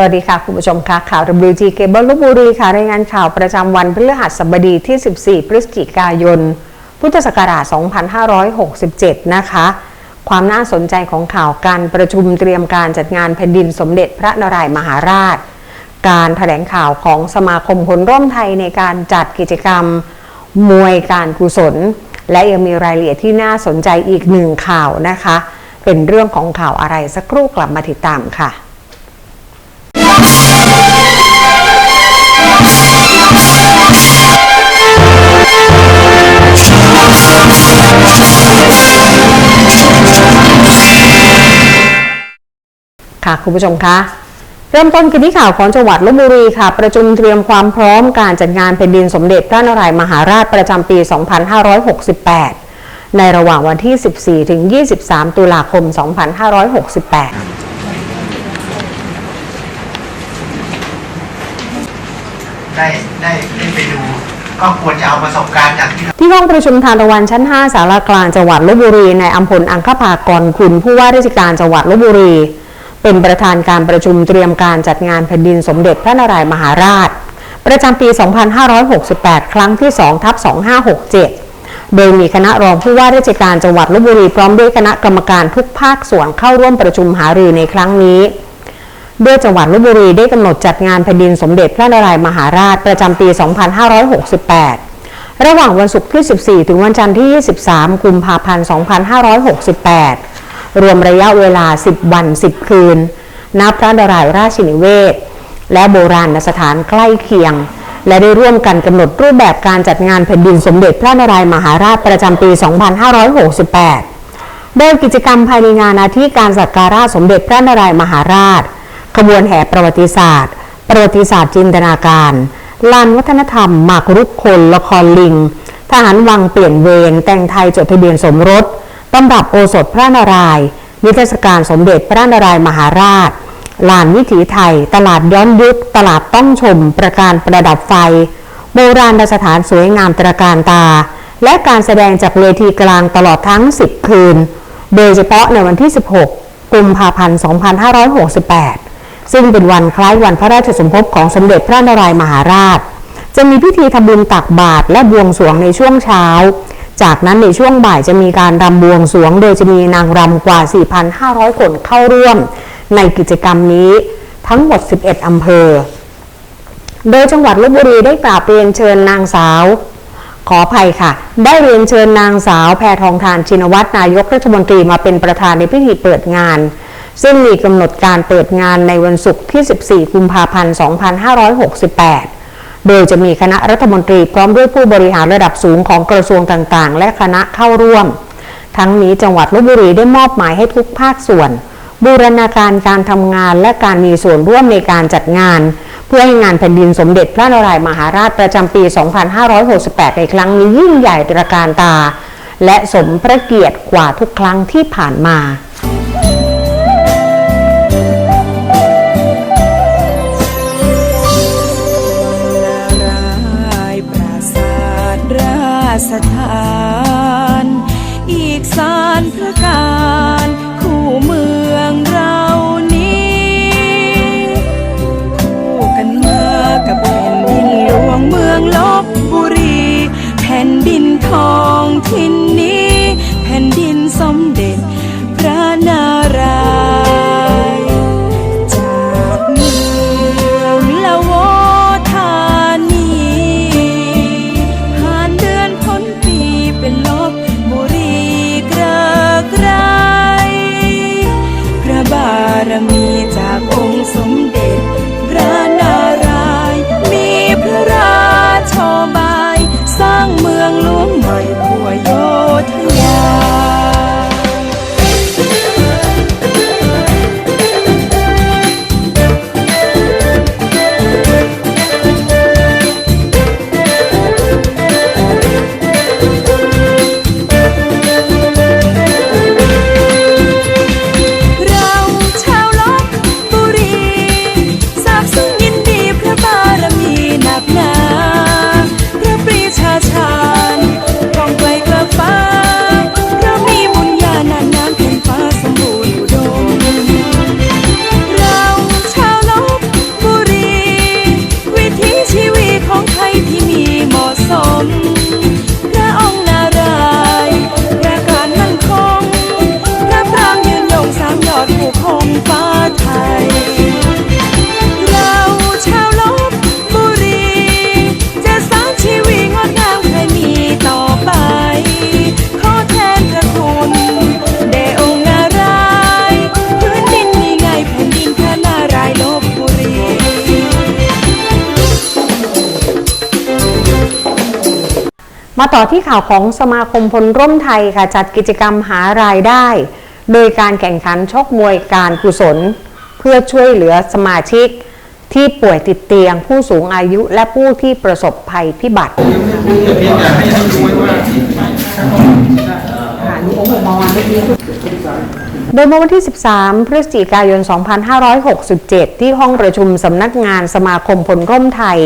สวัสดีค่ะ คุณผู้ชมค่ะข่าว WG Cable ลบบุรีค่ะ รายงานข่าวประจำวันพฤหัสบดีที่ 14 พฤศจิกายน พุทธศักราช 2567 นะคะ ความน่าสนใจของข่าวการประชุมเตรียมการจัดงานแผ่นดินสมเด็จพระนารายมหาราช การแถลงข่าวของสมาคมคนร่วมไทยในการจัดกิจกรรม มวยการกุศล และยังมีรายละเอียดที่น่าสนใจอีกหนึ่งข่าวนะคะ เป็นเรื่องของข่าวอะไรสักครู่กลับมาติดตามค่ะ ค่ะคุณผู้ชมคะเริ่มต้นกันที่ข่าวของจังหวัดลบบุรีค่ะ ประชุมเตรียมความพร้อมการจัดงานแผ่นดินสมเด็จพระนารายณ์มหาราชประจำปี 2568 ในระหว่างวันที่ 14 ถึง 23 ตุลาคม 2568ได้ได้ได้ไปดูก็ควรจะเอาประสบการณ์จากที่เราที่ห้องประชุมทานตะวันชั้น 5 สารากลางจังหวัดลบบุรีในอัมพลอังคภากรคุณผู้ว่าราชการจังหวัดลบบุรี เป็นประธานการประชุมเตรียมการจัดงานแผ่นดินสมเด็จพระนารายมหาราช ประจำปี 2568 ครั้งที่2ทับ2567 โดยมีคณะรองผู้ว่าราชการจังหวัดลบบุรีพร้อมด้วยคณะกรรมการทุกภาคส่วนเข้าร่วมประชุมหารือในครั้งนี้ด้วยจังหวัดลบบุรีได้กำหนดจัดงานแผ่นดินสมเด็จพระนารายมหาราชประจำปี 2568 ระหว่างวันศุกร์ที่ 14 ถึงวันจันทร์ที่ 23 กุมภาพันธ์ 2568 รวมระยะเวลา 10 วัน 10 คืน ณ พระนารายณ์ราชนิเวศ และโบราณสถานใกล้เคียง และได้ร่วมกันกำหนดรูปแบบการจัดงานแผ่นดินสมเด็จพระนารายณ์มหาราชประจำปี 2568 โดยกิจกรรมภายในงานอาทิการสักการะสมเด็จพระนารายณ์มหาราช ขบวนแห่ประวัติศาสตร์ ประวัติศาสตร์จินตนาการลานวัฒนธรรมหมากรุกคนละครลิง ทหารวังเปลี่ยนเวรแต่งไทยจดทะเบียนสมรส ตำรับโอสถพระนารายณ์นิทรรศการสมเด็จพระนารายณ์มหาราช ลานวิถีไทย ตลาดย้อนยุค ตลาดต้องชม ประการประดับไฟ โบราณสถานสวยงามตระการตา และการแสดงจากเวทีกลางตลอดทั้ง 10 คืน โดยเฉพาะในวันที่ 16 กุมภาพันธ์ 2568 ซึ่งเป็นวันคล้ายวันพระราชสมภพของสมเด็จพระนารายณ์มหาราช จะมีพิธีทำบุญตักบาตรและบวงสรวงในช่วงเช้า จากนั้นในช่วงบ่ายจะมีการรำบวงสวง โดยจะมีนางรำกว่า 4,500 คนเข้าร่วม ในกิจกรรมนี้ทั้งหมด 11 อำเภอ โดยจังหวัดลบบุรีได้กราบเรียนเชิญนางสาว ขออภัยค่ะ ได้เรียนเชิญนางสาวแพทองทานชินวัตรนายกรัฐมนตรีมาเป็นประธานในพิธีเปิดงาน ซึ่งมีกำหนดการเปิดงานในวันศุกร์ที่ 14 กุมภาพันธ์ 2568 โดยจะมีคณะรัฐมนตรีพร้อมด้วยผู้บริหารระดับสูงของกระทรวงต่างๆ และคณะเข้าร่วม ทั้งนี้จังหวัดลบบุรีได้มอบหมายให้ทุกภาคส่วน บูรณาการการทำงานและการมีส่วนร่วมในการจัดงาน เพื่อให้งานแผ่นดินสมเด็จพระนารายณ์มหาราชประจำปี 2568 ในครั้งนี้ยิ่งใหญ่ตระการตา และสมพระเกียรติกว่าทุกครั้งที่ผ่านมา สถาน อีกสารพระการคู่เมืองเรานี้คู่กันมากับแผ่นดินหลวงเมืองลบบุรี แผ่นดินทองทิ้น มาต่อที่ข่าวของสมาคมพลร่มไทยค่ะจัดกิจกรรมหารายได้ โดยการแข่งขันชกมวยการกุศล เพื่อช่วยเหลือสมาชิก ที่ป่วยติดเตียงผู้สูงอายุและผู้ที่ประสบภัยพิบัติโดยเมื่อวันที่ 13 พฤศจิกายน 2567 ที่ห้องประชุมสำนักงานสมาคมพลร่มไทย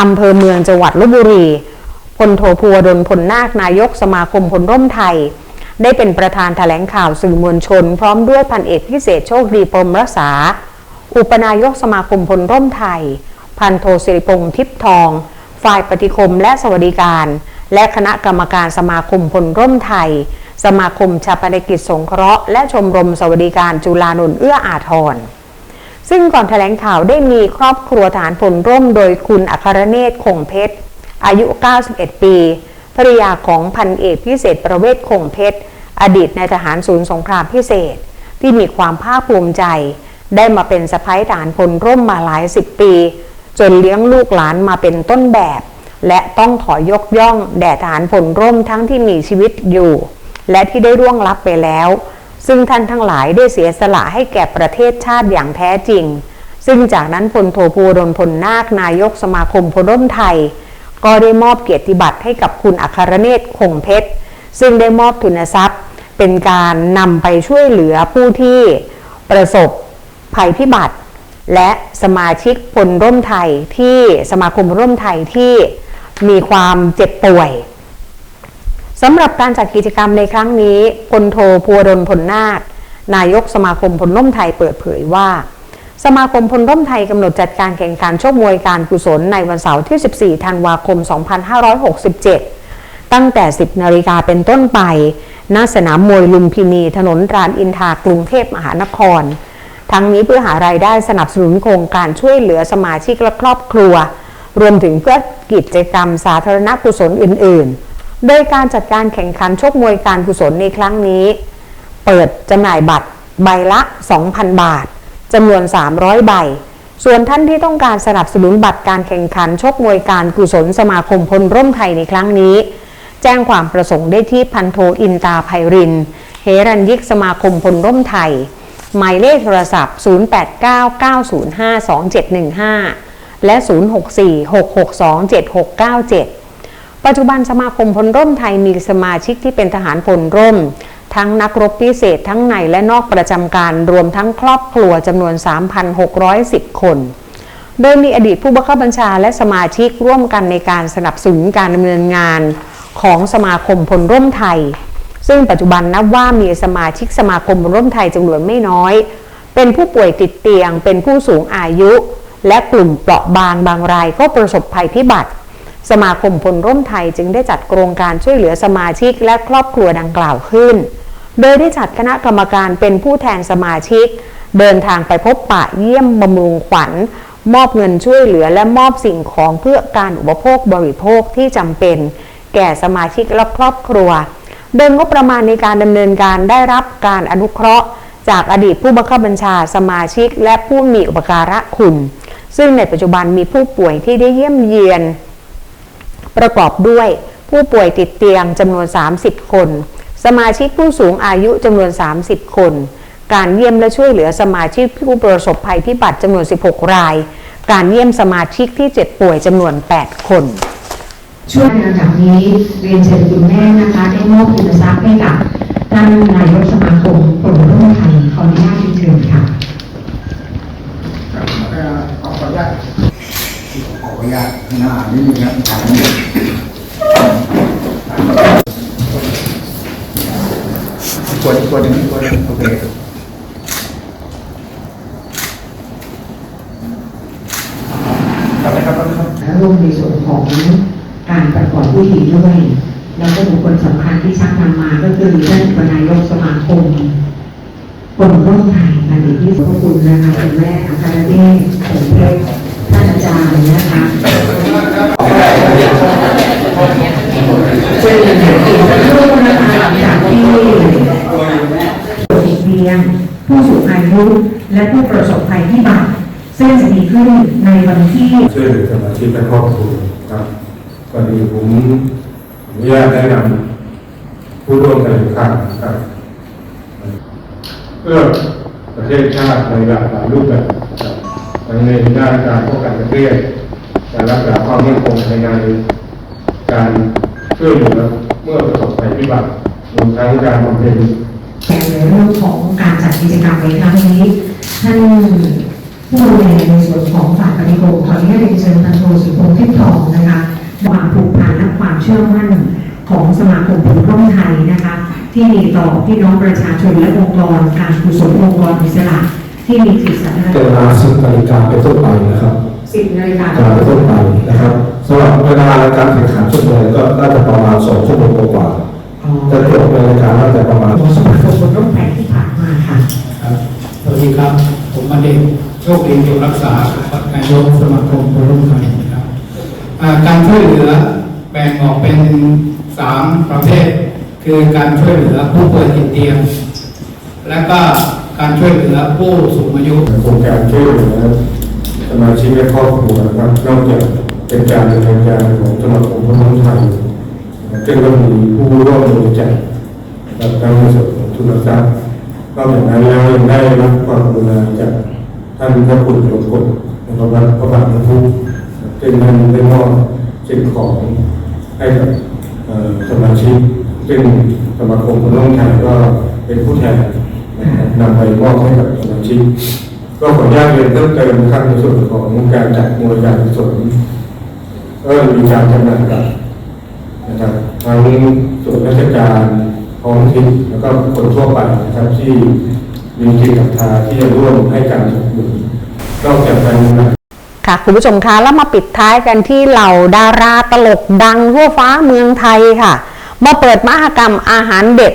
อำเภอเมืองจังหวัดลบบุรี พลโทภูวดลพลนาคนายกสมาคมพลร่มไทย ได้เป็นประธานแถลงข่าวสื่อมวลชน พร้อมด้วยพันเอกพิเศษโชคดีปรมรักษา อุปนายกสมาคมพลร่มไทย พันโทสิริพงษ์ทิพย์ทอง ฝ่ายปฏิคมและสวัสดิการ และคณะกรรมการสมาคมพลร่มไทย สมาคมชาปนกิจสงเคราะห์และชมรมสวัสดิการจุฬานนท์เอื้ออาทรซึ่งก่อนแถลงข่าวได้มีครอบครัวฐานพลร่มโดยคุณอัครเนศคงเพชร อายุ 91 ปี ภริยาของพันเอกพิเศษประเวศคงเพชร อดีตนายทหารศูนย์สงครามพิเศษ ที่มีความภาคภูมิใจ ได้มาเป็นสะพ้ายฐานพลร่มมาหลายสิบปี จนเลี้ยงลูกหลานมาเป็นต้นแบบ และต้องขอยกย่องแด่ฐานพลร่มทั้งที่มีชีวิตอยู่ และที่ได้ร่วงลับไปแล้ว ซึ่งท่านทั้งหลายได้เสียสละให้แก่ประเทศชาติอย่างแท้จริงซึ่งจากนั้นพลโทภูดลพลนาคนายกสมาคมพลร่มไทย ก็ได้มอบเกียรติบัตรให้กับคุณอัครเนศคงเพชร ซึ่งได้มอบทุนทรัพย์ เป็นการนำไปช่วยเหลือผู้ที่ประสบภัยพิบัติ และสมาชิกพลร่มไทยที่สมาคมร่มไทยที่มีความเจ็บป่วยสำหรับการจัดกิจกรรมในครั้งนี้พลโทภูวดลพลนาคนายกสมาคมพลร่มไทยเปิดเผยว่า สมาคมพลร่มไทยกำหนดจัดการแข่งขันชกมวยการกุศลในวันเสาร์ที่ 14 ธันวาคม 2567 ตั้งแต่ 10 นาฬิกาเป็นต้นไป ณ สนามมวยลุมพินี ถนนรานอินทากรุงเทพมหานคร ทั้งนี้เพื่อหารายได้สนับสนุนโครงการช่วยเหลือสมาชิกและครอบครัว รวมถึงเพื่อกิจกรรมสาธารณกุศลอื่น ๆ โดยการจัดการแข่งขันชกมวยการกุศลในครั้งนี้ เปิดจำหน่ายบัตรใบละ 2,000 บาท จำนวน 300 ใบ ส่วนท่านที่ต้องการสนับสนุนบัตรการแข่งขันชกมวยการกุศลสมาคมพลร่มไทยในครั้งนี้ แจ้งความประสงค์ได้ที่พันโทอินตาไพริน เฮรัญยิกสมาคมพลร่มไทย หมายเลขโทรศัพท์ 0899052715 และ 0646627697 ปัจจุบันสมาคมพลร่มไทยมีสมาชิกที่เป็นทหารพลร่ม ทั้งนักรบพิเศษทั้งในและนอกประจำการรวมทั้งครอบครัวจำนวน 3,610 คน โดยมีอดีตผู้บังคับบัญชาและสมาชิกร่วมกันในการสนับสนุนการดำเนินงานของสมาคมพลร่มไทย ซึ่งปัจจุบันนับว่ามีสมาชิกสมาคมพลร่มไทยจำนวนไม่น้อย เป็นผู้ป่วยติดเตียง เป็นผู้สูงอายุ และกลุ่มเปราะบางบางรายก็ประสบภัยพิบัติสมาคมพลร่มไทยจึงได้จัดโครงการช่วยเหลือสมาชิกและครอบครัวดังกล่าวขึ้น โดยได้จัดคณะกรรมการเป็นผู้แทนสมาชิก เดินทางไปพบปะเยี่ยมบำรุงขวัญ มอบเงินช่วยเหลือและมอบสิ่งของเพื่อการอุปโภคบริโภคที่จำเป็น แก่สมาชิกและครอบครัว โดยงบประมาณในการดำเนินการได้รับการอนุเคราะห์ จากอดีตผู้บังคับบัญชาสมาชิก และผู้มีอุปการะคุณ ซึ่งในปัจจุบันมีผู้ป่วยที่ได้เยี่ยมเยียน ประกอบด้วยผู้ป่วยติดเตียงจำนวน 30 คน สมาชิกผู้สูงอายุจำนวน 30 คน การเยี่ยมและช่วยเหลือสมาชิกผู้ประสบภัยพิบัติจำนวน 16 ราย การเยี่ยมสมาชิกที่เจ็บป่วยจำนวน 8 คน ช่วงระดับนี้เรียนเชิญคุณแม่นะคะได้มอบทุนทรัพย์ให้กับท่านนายกสมาคมกลุ่มร่วมไทยขออนุญาตเรียนเชิญค่ะครับเอ่อขอขออนุญาตขออนุญาตหน้านิดนึงครับถามนิดนึง ตัวนี้ตัวหนึงตัวหนึงโอเคและร่วมในส่วนของการประกอบพิธีด้วยแล้วก็บุคคลสำคัญที่ชักนำมาก็คือท่านอุปนายกสมาคมกลุ่มร่วมไทยอดีตที่สุขคุณนะคะคุณแม่อาคารเดชผมเพชรท่านอาจารย์นะคะซึ่งอีกสักครู่นะคะหลังจากที่ ติดเตียง ผู้สูงอายุ และผู้ประสบภัยพิบัติซึ่งจะมีขึ้นในวันที่ช่วยเหลือสมาชิกและครอบครัวครับก่อนอื่นผมอนุญาตแนะนำผู้ร่วมการแข่งขันครับเพื่อประเทศชาติในหลากหลายรูปแบบครับทั้งในด้านการป้องกันประเทศการรักษาความมั่นคงภายในการช่วยเหลือเมื่อประสบภัยพิบัติรวมทั้งการบำเพ็ญ แต่ในเรื่องของการจัดกิจกรรมในครั้งนี้ท่านผู้ดูแลในส่วนของฝ่ายปฏิบัติขออนุญาตเรียนเชิญพันโทสุพงษ์ทิพย์ทองนะคะความผูกพันและความเชื่อมั่นของสมาคมผู้ร่วมไทยนะคะ ที่มีต่อพี่น้องประชาชนและองค์กรการกุศลองค์กรอิสระที่มีจิตสาธารณะเวลาสิบนาฬิกาเป็นต้นไปนะครับสิบนาฬิกาการเป็นต้นไปนะครับสำหรับเวลาในการแข่งขันชั่วโมงก็น่าจะประมาณสองชั่วโมงกว่า ๆแต่จบในรายการน่าจะประมาณของสมาคมผู้ร่วมไทยที่ผ่านมาค่ะครับสวัสดีครับ ผมมาเด็กโชคดีอยู่รักษานายกสมาคมคนรุ่นใหม่นะครับอ่าการช่วยเหลือแบ่งออกเป็นสามประเภท คือการช่วยเหลือผู้ป่วยติดเตียง และก็การช่วยเหลือผู้สูงอายุโครงการช่วยเหลือสมาชิกและครอบครัวนะครับนอกจากเป็นการดำเนินการของสมาคมผู้ร่วมไทย ซึ่งก็มีผู้ร่วมบริจาครับทั้งในส่วนของทุนทรัพย์นอกจากนั้นแล้วยังได้รับความกรุณาจากท่านพระคุณหลวงกฎนะครับวัดพระบาทน้ำพุซึ่งท่านได้มอบสิ่งของให้กับสมาชิกซึ่งสมาคมผู้ร่วมไทยก็เป็นผู้แทนนะครับนำไปมอบให้กับสมาชิกก็ขออนุญาตเรียนเพิ่มเติมนะครับในส่วนของการจัดมวยการกุศลก็มีการจำหน่ายบัตร นะครับทั้งส่วนราชการท้องถิ่นแล้วก็คนทั่วไปนะครับที่มีจิตศรัทธาที่จะร่วมให้การสนับสนุนนอกจากนั้นนะค่ะคุณผู้ชมคะแล้วมาปิดท้ายกันที่เหล่าดาราตลกดังทั่วฟ้าเมืองไทยค่ะ มาเปิดมหกรรมอาหารเด็ด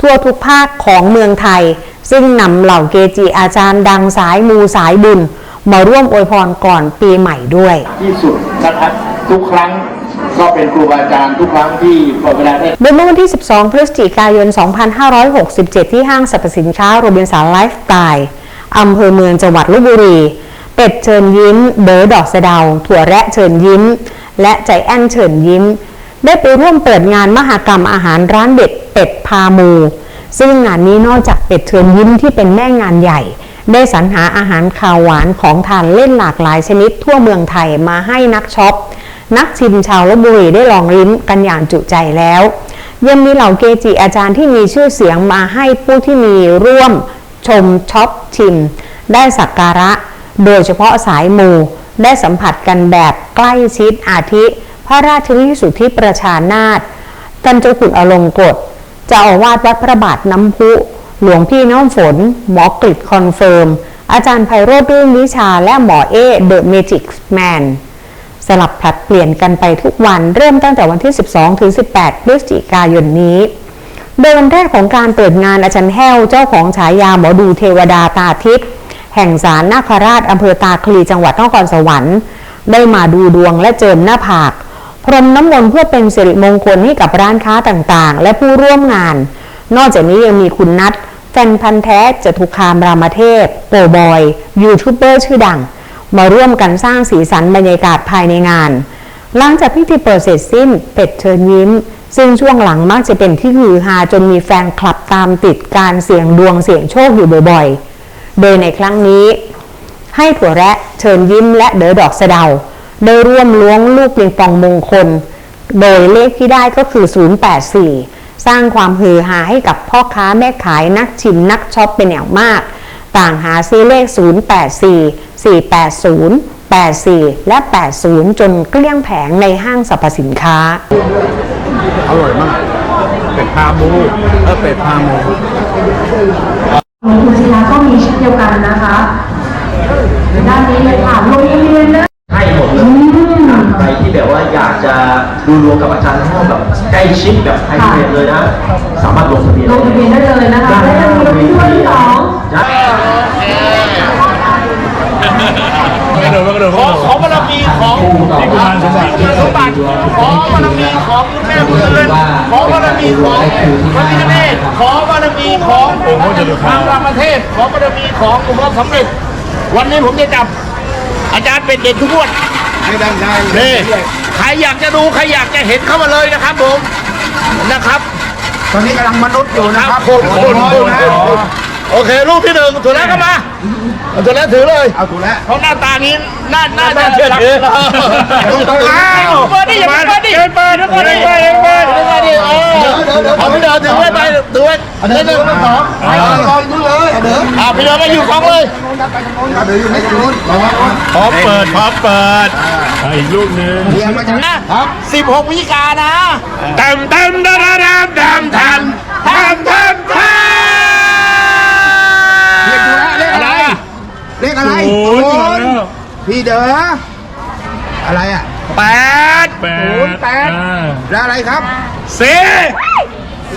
ทั่วทุกภาคของเมืองไทย ซึ่งนำเหล่าเกจิอาจารย์ดังสายมูสายบุญมาร่วมอวยพรก่อนปีใหม่ด้วย ที่สุดนะครับทุกครั้ง ก็เป็นครูบาอาจารย์ทุกครั้งที่พอเวลาได้โดยเมื่อวันที่ 12 พฤศจิกายน 2567 ที่ห้างสรรพสินค้าโรบินสันไลฟ์สไตล์อำเภอเมืองจังหวัดลบบุรี เป็ดเชิญยิ้มเด๋อดอกสะเดา ถั่วแระเชิญยิ้ม และใจแอนเชิญยิ้ม ได้ไปร่วมเปิดงานมหกรรมอาหารร้านเด็ดเป็ดพามู ซึ่งงานนี้นอกจากเป็ดเชิญยิ้มที่เป็นแม่งานใหญ่ได้สรรหาอาหารคาวหวานของทานเล่นหลากหลายชนิดทั่วเมืองไทยมาให้นักช็อป นักชิมชาวลบบุรีได้ลองลิ้มกันอย่างจุใจแล้ว ยังมีเหล่าเกจิอาจารย์ที่มีชื่อเสียงมาให้ผู้ที่มีร่วมชมช็อปชิม ได้สักการะ โดยเฉพาะสายมู ได้สัมผัสกันแบบใกล้ชิดอาทิ พระราชวิสุทธิประชานาถท่านเจ้าคุณอลงกฎเจ้าอาวาสวัดพระบาทน้ำพุ หลวงพี่น้ำฝน หมอกริดคอนเฟิร์ม อาจารย์ไพโรธรื่นวิชาและหมอเอเดอะเมจิกแมน สลับผลัดเปลี่ยนกันไปทุกวันเริ่มตั้งแต่วันที่ 12 ถึง 18 พฤศจิกายนนี้ โดยวันแรกของการเปิดงานอาจารย์แห้วเจ้าของฉายาหมอดูเทวดาตาทิพย์แห่งศาลนาคราชอำเภอตาคลีจังหวัดนครสวรรค์ ได้มาดูดวงและเจิมหน้าผาก พรมน้ำมนต์เพื่อเป็นสิริมงคลให้กับร้านค้าต่างๆ และผู้ร่วมงาน นอกจากนี้ยังมีคุณนัทแฟนพันธ์แท้จตุคามรามเทพโปบอย ยูทูบเบอร์ชื่อดัง มาร่วมกันสร้างสีสันบรรยากาศภายในงาน หลังจากพิธีเปิดเสร็จสิ้น เป็ดเชิญยิ้ม ซึ่งช่วงหลังมักจะเป็นที่ฮือฮาจนมีแฟนคลับตามติดการเสี่ยงดวงเสี่ยงโชคอยู่บ่อยๆ โดยในครั้งนี้ ให้ถั่วแระเชิญยิ้มและเดอดอกสะเดาได้ร่วมล้วงลูกปิงปองมงคล โดยเลขที่ได้ก็คือ 084 สร้างความฮือฮาให้กับพ่อค้าแม่ขายนักชิมนักช็อปเป็นอย่างมาก ต่างหาซื้อเลข 084 480 84 และ 80 จนเกลี้ยงแผงในห้างสรรพสินค้า อร่อยมาก เป็ดพามูเออเป็ดพามูของคุณศิลาก็มีเช่นเดียวกันนะคะ ด้านนี้เลยค่ะโรงเรียนนะให้หมดเลยใครที่แบบว่าอยากจะดูดวงกับอาจารย์ห้องแบบใกล้ชิดแบบไทยเรียนเลยนะ สามารถลงทะเบียนลงทะเบียนได้เลยนะคะและจะมีรถช่วยที่สอง นะ ขอขอบารมี ของที่กุมารสมบัติสมบัติขอบารมีของคุณแม่บุญเรือนขอบารมีของพระพิฆเนศขอบารมีขององค์พระจตุคามรามเทพขอบารมีขององค์พระสำเร็จ วันนี้ผมจะจับ อาจารย์เป็นเด็ดทุกงวดให้ดังใจนี่ใครอยากจะดูใครอยากจะเห็นเข้ามาเลยนะครับผมนะครับตอนนี้กำลังมนุษย์อยู่นะครับคนคนคนคนโอเคลูกที่หนึ่งถั่วแล้วก็มาเอาถั่วแล้วถือเลยเอาถูกแล้วเพราะหน้าตานี้ น่าน่าจะเชื่อถืออ้าวเปิดดิอย่าเปิดดิเปิดเปิดเปิดเปิดเปิดเปิดดิเออเอาพี่เดินถือไว้ไปถือไว้เดินเดินสองลองดูเลยเด้ออ่าพี่เดินมาอยู่กองเลยเดี๋ยวอยู่ในนู้นระวังพร้อมเปิดพร้อมเปิดอีกลูกหนึ่งเรียงมาจากนะครับสิบหกวิกานะเต็มเต็มดาดาดามดามทันทำทำทำเรียกดูแลเลขอะไรเลขอะไรศูนย์ พี่เด้ออะไรอะแปดศูนย์แปดแล้วอะไรครับสี่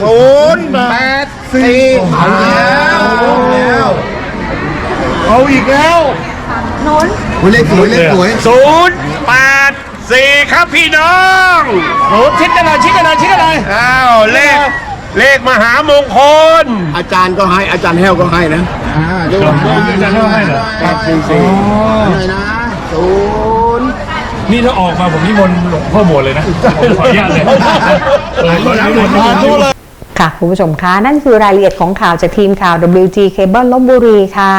ศูนย์แปดสี่เอาแล้วเอาแล้วเอาอีกแล้วคุณเลขสวยเลขสวยศูนย์แปดสี่ครับพี่น้องศูนย์ชิดกันหน่อยชิดกันหน่อยชิดกันหน่อยอ้าวเลขเลขมหามงคลอาจารย์ก็ให้อาจารย์แห้วก็ให้นะอ่า ดูอาจารย์แห้วให้เหรอครับสี่สี่หน่อยนะศูนย์นี่ถ้าออกมาผมนิมนต์หลวงพ่อโบสถ์เลยนะขออนุญาตเลยขออนุญาตนิมนต์ค่ะคุณผู้ชมคะนั่นคือรายละเอียดของข่าวจากทีมข่าว WG Cable ลบบุรีค่ะ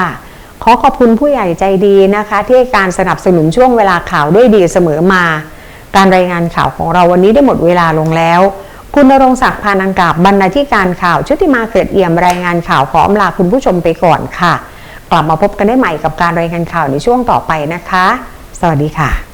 ขอขอบคุณผู้ใหญ่ใจดีนะคะ ที่ให้การสนับสนุนช่วงเวลาข่าวด้วยดีเสมอมา การรายงานข่าวของเราวันนี้ได้หมดเวลาลงแล้ว คุณรงศักดิ์พานังกาบบรรณาธิการข่าว ชุติมาเกิดเอี่ยมรายงานข่าวขออำลาคุณผู้ชมไปก่อนค่ะ กลับมาพบกันได้ใหม่กับการรายงานข่าวในช่วงต่อไปนะคะ สวัสดีค่ะ